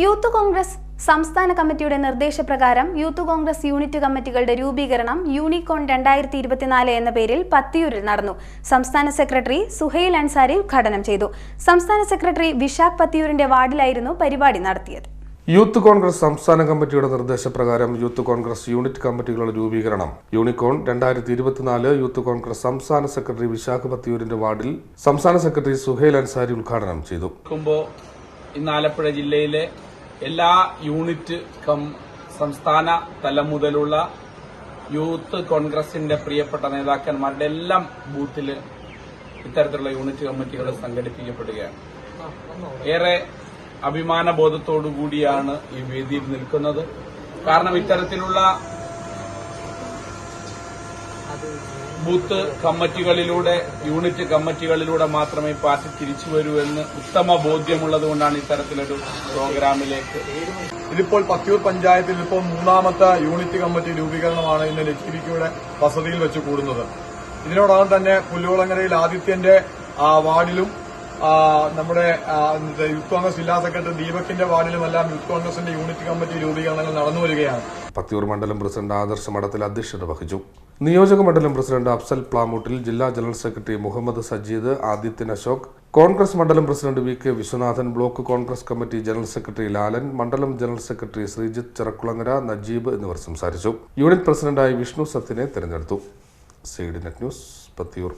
Youth Congress സംസ്ഥാന കമ്മിറ്റിയുടെ നിർദ്ദേശപ്രകാരം യൂത്ത് കോൺഗ്രസ് യൂണിറ്റ് കമ്മിറ്റികളുടെ രൂപീകരണം യൂണിക്കോൺ രണ്ടായിരത്തി ഇരുപത്തിനാല് എന്ന പേരിൽ പത്തിയൂരിൽ നടന്നു. സംസ്ഥാന സെക്രട്ടറി സുഹൈൽ അൻസാരി ഉദ്ഘാടനം ചെയ്തു. സംസ്ഥാന സെക്രട്ടറി വിശാഖ് പത്തിയൂരിന്റെ വാർഡിലായിരുന്നു പരിപാടി നടത്തിയത്. യൂത്ത് കോൺഗ്രസ് സംസ്ഥാന കമ്മിറ്റിയുടെ നിർദ്ദേശപ്രകാരം യൂത്ത് കോൺഗ്രസ് യൂണിറ്റ് കമ്മിറ്റികളുടെ രൂപീകരണം യൂണിക്കോൺ രണ്ടായിരത്തി ഇരുപത്തിനാല് യൂത്ത് കോൺഗ്രസ് സംസ്ഥാന സെക്രട്ടറി വിശാഖ് പത്തിയൂരിന്റെ വാർഡിൽ സംസ്ഥാന സെക്രട്ടറി സുഹൈൽ അൻസാരി ഉദ്ഘാടനം ചെയ്തു. ഇന്ന് ആലപ്പുഴ ജില്ലയിലെ എല്ലാ യൂണിറ്റ് കം സംസ്ഥാന തലം മുതലുള്ള യൂത്ത് കോൺഗ്രസിന്റെ പ്രിയപ്പെട്ട നേതാക്കന്മാരുടെ എല്ലാം ബൂത്തിൽ ഇത്തരത്തിലുള്ള യൂണിറ്റ് കമ്മിറ്റികൾ സംഘടിപ്പിക്കപ്പെടുകയാണ്. ഏറെ അഭിമാനബോധത്തോടു കൂടിയാണ് ഈ വേദിയിൽ നിൽക്കുന്നത്. കാരണം ഇത്തരത്തിലുള്ള ബൂത്ത് കമ്മിറ്റികളിലൂടെ യൂണിറ്റ് കമ്മിറ്റികളിലൂടെ മാത്രമേ പാർട്ടി തിരിച്ചു വരൂ എന്ന് ഉത്തമ ബോധ്യമുള്ളതുകൊണ്ടാണ് ഇത്തരത്തിലൊരു പ്രോഗ്രാമിലേക്ക്. ഇതിപ്പോൾ പത്തിയൂർ പഞ്ചായത്തിൽ ഇപ്പോൾ മൂന്നാമത്തെ യൂണിറ്റ് കമ്മിറ്റി രൂപീകരണമാണ് ഇന്ന് ലക്ഷ്മിക്കയുടെ വസതിയിൽ വെച്ച് കൂടുന്നത്. ഇതിനോടകം തന്നെ പുല്ലുകുളങ്ങരയിൽ ആദിത്യന്റെ വാർഡിലും നമ്മുടെ യൂത്ത് കോൺഗ്രസ് ജില്ലാ സെക്രട്ടറി ദീപകിന്റെ വാർഡിലുമെല്ലാം യൂത്ത് കോൺഗ്രസിന്റെ യൂണിറ്റ് കമ്മിറ്റി രൂപീകരണങ്ങൾ നടന്നു വരികയാണ്. പത്തിയൂർ മണ്ഡലം പ്രസിഡന്റ് ആദർശ മഠത്തിൽ അധ്യക്ഷത വഹിച്ചു. നിയോജക മണ്ഡലം പ്രസിഡന്റ് അഫ്സൽ പ്ലാമൂട്ടിൽ ജില്ലാ ജനറൽ സെക്രട്ടറി മുഹമ്മദ് സജീദ് ആദിത്യൻ അശോക് കോൺഗ്രസ് മണ്ഡലം president V K Viswanathan block Congress committee general secretary Lalan മണ്ഡലം ജനറൽ സെക്രട്ടറി ശ്രീജിത്ത് ചെറക്കുളങ്ങര നജീബ് എന്നിവർ സംസാരിച്ചു. യൂണിറ്റ് പ്രസിഡന്റായി വിഷ്ണു സത്തിനെ തെരഞ്ഞെടുത്തു. Seed net news Pathiyoor.